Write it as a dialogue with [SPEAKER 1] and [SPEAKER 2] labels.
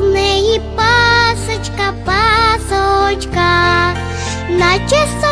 [SPEAKER 1] в неї пасочка, пасочка, наче сонечко.